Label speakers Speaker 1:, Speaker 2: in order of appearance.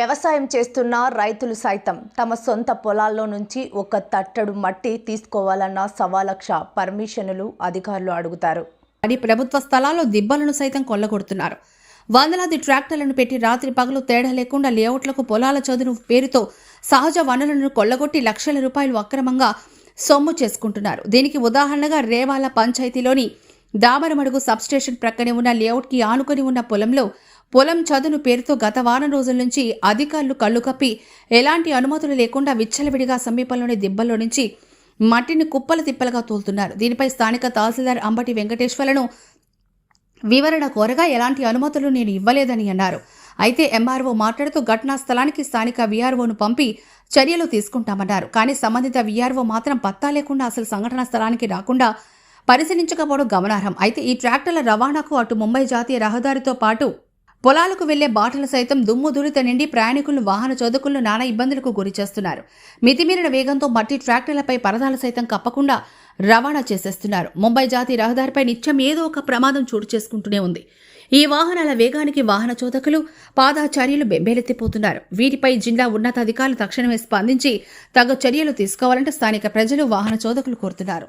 Speaker 1: వ్యవసాయం చేస్తున్న రైతులు సైతం తమ సొంత పొలాల్లో నుంచి ఒక తట్టడు మట్టి తీసుకోవాలన్న సవాలక్ష పర్మిషన్లు అధికారులు అడుగుతారు.
Speaker 2: అని ప్రభుత్వ స్థలాల్లో దిబ్బలను సైతం కొల్లగొడుతున్నారు. వందలాది ట్రాక్టర్లను పెట్టి రాత్రి పగలు తేడా లేకుండా లేఅవుట్లకు పొలాల చదును పేరుతో సహజ వనరులను కొల్లగొట్టి లక్షల రూపాయలు అక్రమంగా సొమ్ము చేసుకుంటున్నారు. దీనికి ఉదాహరణగా రేవాల పంచాయతీలోని దామరమడుగు సబ్స్టేషన్ ప్రక్కనే ఉన్న లేఅవుట్కి ఆనుకొని ఉన్న పొలంలో పొలం చదును పేరుతో గత వారం రోజుల నుంచి అధికారులు కళ్ళు కప్పి ఎలాంటి అనుమతులు లేకుండా విచ్చలవిడిగా సమీపంలోని దిబ్బల్లో నుంచి మట్టిని కుప్పల తిప్పలుగా తోలుతున్నారు. దీనిపై స్థానిక తహసీల్దార్ అంబటి వెంకటేశ్వర్లను వివరణ కోరగా ఎలాంటి అనుమతులు నేను ఇవ్వలేదని అన్నారు. అయితే ఎంఆర్ఓ మాట్లాడుతూ ఘటనా స్థలానికి స్థానిక వీఆర్ఓను పంపి చర్యలు తీసుకుంటామన్నారు. కానీ సంబంధిత వీఆర్ఓ మాత్రం పత్తా లేకుండా అసలు సంఘటనా స్థలానికి రాకుండా పరిశీలించకపోవడం గమనార్హం. అయితే ఈ ట్రాక్టర్ల రవాణాకు అటు ముంబై జాతీయ రహదారితో పాటు పొలాలకు వెళ్ళే బాటలు సైతం దుమ్ము దురిత నిండి ప్రయాణికులను వాహన చోదకులను నానా ఇబ్బందులకు గురి చేస్తున్నారు. మితిమీరిన వేగంతో మట్టి ట్రాక్టర్లపై పరదాలు సైతం కప్పకుండా రవాణా చేసేస్తున్నారు. ముంబై జాతీయ రహదారిపై నిత్యం ఏదో ఒక ప్రమాదం చోటు చేసుకుంటూనే ఉంది. ఈ వాహనాల వేగానికి వాహన చోదకులు పాదాచార్యులు బెంబేలెత్తిపోతున్నారు. వీటిపై జిల్లా ఉన్నతాధికారులు తక్షణమే స్పందించి తగు చర్యలు తీసుకోవాలంటే స్థానిక ప్రజలు వాహన చోదకులు కోరుతున్నారు.